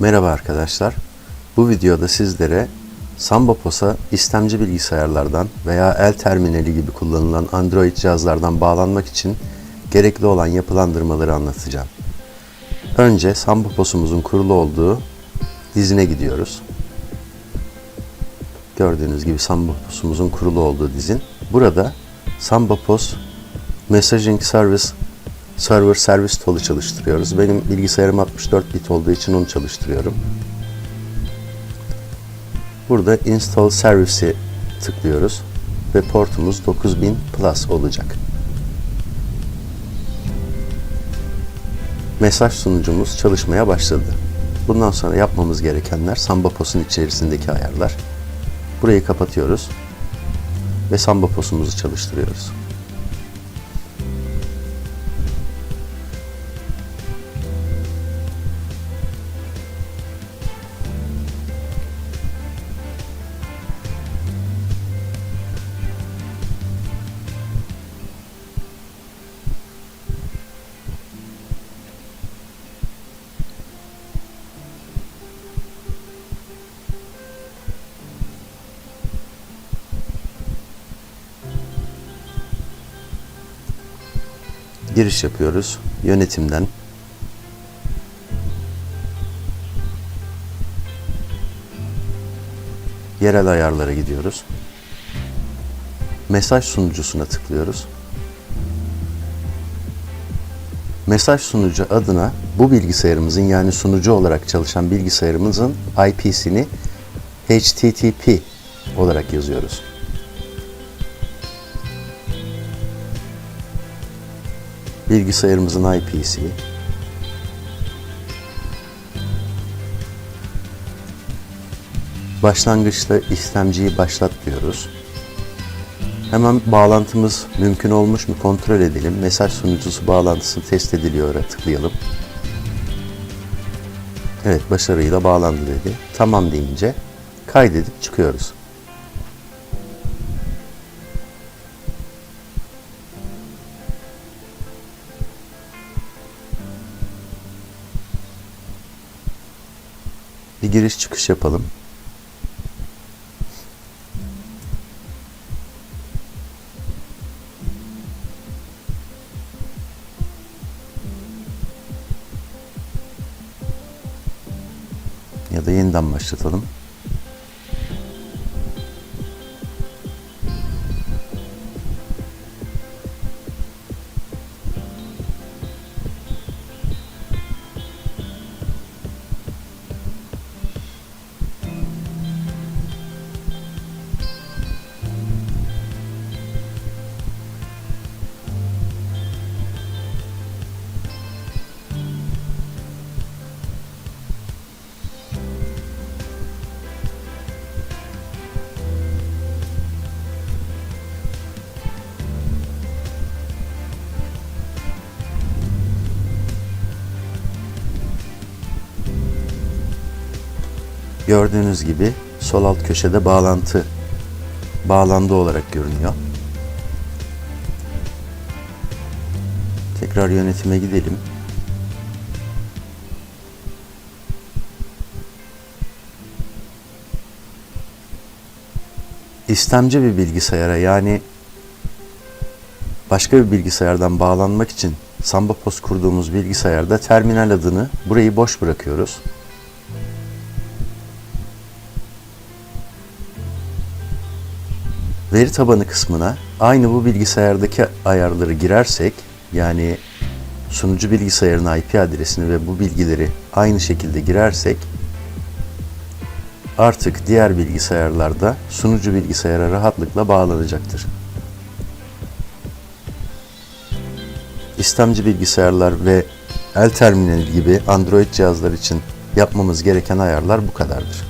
Merhaba arkadaşlar. Bu videoda sizlere Samba POS'a istemci bilgisayarlardan veya el terminali gibi kullanılan Android cihazlardan bağlanmak için gerekli olan yapılandırmaları anlatacağım. Önce Samba POS'umuzun kurulu olduğu dizine gidiyoruz. Gördüğünüz gibi Samba POS'umuzun kurulu olduğu dizin. Burada Samba POS Messaging Service Server Service Tool'u çalıştırıyoruz. Benim bilgisayarım 64 bit olduğu için onu çalıştırıyorum. Burada Install Service'i tıklıyoruz ve portumuz 9000 Plus olacak. Mesaj sunucumuz çalışmaya başladı. Bundan sonra yapmamız gerekenler Samba POS'un içerisindeki ayarlar. Burayı kapatıyoruz ve Samba POS'umuzu çalıştırıyoruz. Giriş yapıyoruz. Yönetimden yerel ayarlara gidiyoruz. Mesaj sunucusuna tıklıyoruz. Mesaj sunucu adına bu bilgisayarımızın yani sunucu olarak çalışan bilgisayarımızın IP'sini HTTP olarak yazıyoruz. Bilgisayarımızın IP'si, başlangıçta istemciyi başlat diyoruz. Hemen bağlantımız mümkün olmuş mu kontrol edelim. Mesaj sunucusu bağlantısı test ediliyor. Tıklayalım. Evet başarıyla bağlandı dedi. Tamam deyince kaydedip çıkıyoruz. Bir giriş çıkış yapalım. Ya da yeniden başlatalım. Gördüğünüz gibi sol alt köşede bağlantı bağlandı olarak görünüyor. Tekrar yönetime gidelim. İstemci bir bilgisayara yani başka bir bilgisayardan bağlanmak için Samba Post kurduğumuz bilgisayarda terminal adını burayı boş bırakıyoruz. Veri tabanı kısmına aynı bu bilgisayardaki ayarları girersek yani sunucu bilgisayarın IP adresini ve bu bilgileri aynı şekilde girersek artık diğer bilgisayarlarda sunucu bilgisayara rahatlıkla bağlanacaktır. İstemci bilgisayarlar ve el terminali gibi Android cihazlar için yapmamız gereken ayarlar bu kadardır.